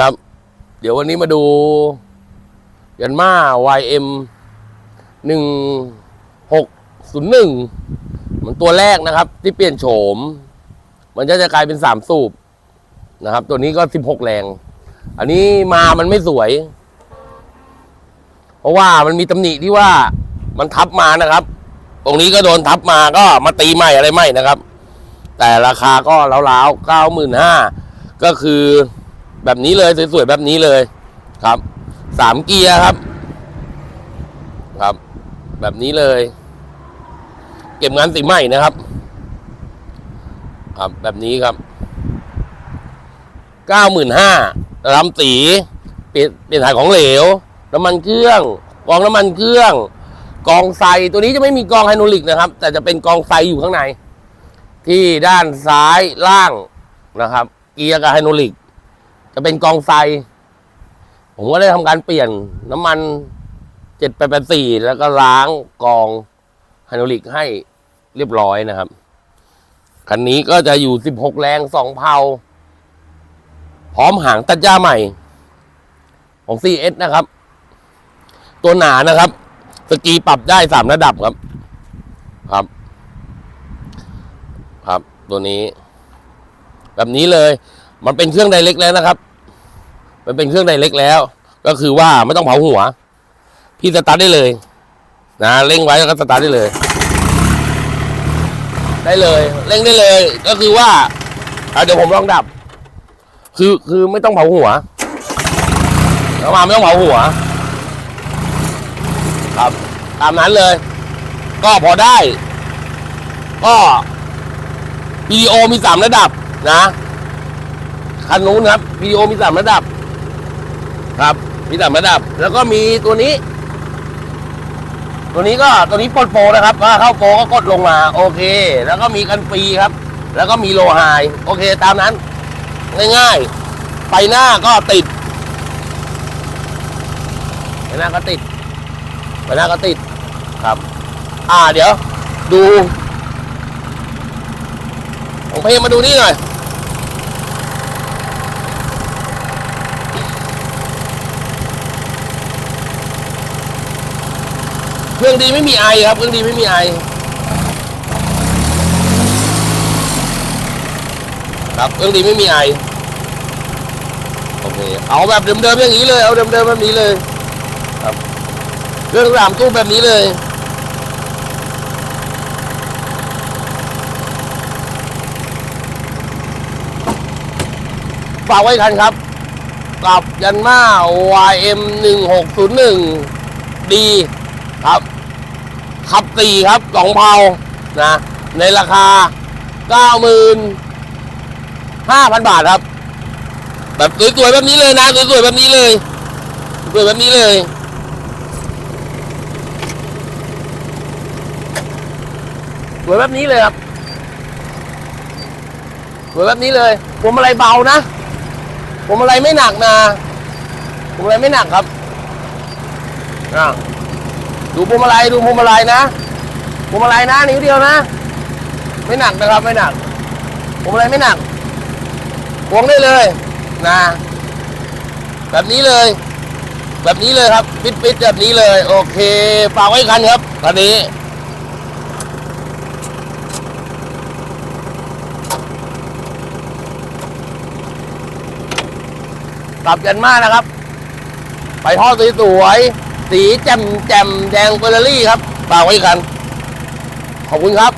ครับ เดี๋ยววันนี้มาดู ยันมา YM หนึ่งหกศูนย์หนึ่งมันตัวแรกนะครับ ที่เปลี่ยนโฉม มันจะจะกลายเป็นสามสูบนะครับ ตัวนี้ก็สิบหกแรง อันนี้มามันไม่สวย เพราะว่ามันมีตำหนิที่ว่ามันทับมานะครับ ตรงนี้ก็โดนทับมาก็มาตีใหม่อะไรใหม่นะครับ แต่ราคาก็เล้าวๆเก้าหมื่นห้าก็คือ แบบนี้เลยสวยๆแบบนี้เลยครับสามเกียร์ครับ ครับ แบบนี้เลย เก็บงานสีใหม่นะครับ ครับแบบนี้ครับเก้าหมื่นห้าลำสีเปลี่ยนเปลี่ยนถ่ายของเหลวน้ำมันเครื่อง กองน้ำมันเครื่อง กองไซตัวนี้จะไม่มีกองไฮโดรลิกนะครับ แต่จะเป็นกองไซอยู่ข้างใน ที่ด้านซ้ายล่างนะครับ เกียร์กับไฮโดรลิก จะเป็นกองไซผมก็ได้ทำการเปลี่ยนน้ำมันเจ็ดแปดแปดสี่แล้วก็ล้างกองไฮโดรลิกให้เรียบร้อยนะครับ คันนี้ก็จะอยู่สิบหกแรงสองเพาพร้อมหางตัดหญ้าใหม่ ของ CS นะครับ ตัวหนานะครับ สกีปรับได้สามระดับครับ ครับ ครับ ตัวนี้ แบบนี้เลย มันเป็นเครื่องไดเล็กแล้วนะครับ มันเป็นเครื่องไดเล็กแล้ว ก็คือว่าไม่ต้องเผาหัว พี่สตาร์ทได้เลย นะเร่งไว้แล้วก็สตาร์ทได้เลย ได้เลย เร่งได้เลย ก็คือว่าเดี๋ยวผมลองดับ คือคือไม่ต้องเผาหัวแล้วมาไม่ต้องเผาหัว ครับ ตามนั้นเลย ก็พอได้ ก็วิดีโอมีสามระดับนะ คันนู้นครับวิดีโอมีสามระดับ ครับ มีสามระดับ แล้วก็มีตัวนี้ ตัวนี้ก็ตัวนี้ปลดโปรนะครับถ้าเข้าโปรก็กดลงมา โอเค แล้วก็มีกันฟรีครับ แล้วก็มีโลไฮโอเค ตามนั้น ง่ายๆไฟหน้าก็ติดไฟหน้าก็ติดไฟหน้าก็ติดครับ อ่าเดี๋ยว ดูของเพลงมาดูนี่หน่อย เครื่องดีไม่มีไอครับ เครื่องดีไม่มีไอ ครับเครื่องดีไม่มีไอโอเคเอาแบบเดิมๆอย่างนี้เลย เอาเดิมๆแบบนี้เลย ครับเครื่องสามตู้แบบนี้เลยฝากไว้ทันครับกับยันมา YM 1 6 0 1 D ครับ ขับสี่ครับสองเพานะในราคาเก้าหมื่นห้าพันบาทครับ แบบสวยๆแบบนี้เลยนะสวยๆแบบนี้เลยสวยแบบนี้เลยสวยแบบนี้เลยครับสวยแบบนี้เลยผมอะไรเบานะผมอะไรไม่หนักนะผมอะไรไม่หนักครับอะ ดูพวงมาลัยดูพวงมาลัยนะพวงมาลัยนะนิ้วเดียวนะ ไม่หนักนะครับไม่หนักพวงมาลัยไม่หนักพวงได้เลยนะแบบนี้เลย แบบนี้เลยครับปิดปิดแบบนี้เลย โอเคฝากไว้คันครับคันนี้กลับกันมากนะครับ ไปทอดสวยๆ สีแจ่มแจ่มแดงเฟอร์รารี่ครับฝากไว้กัน ขอบคุณครับ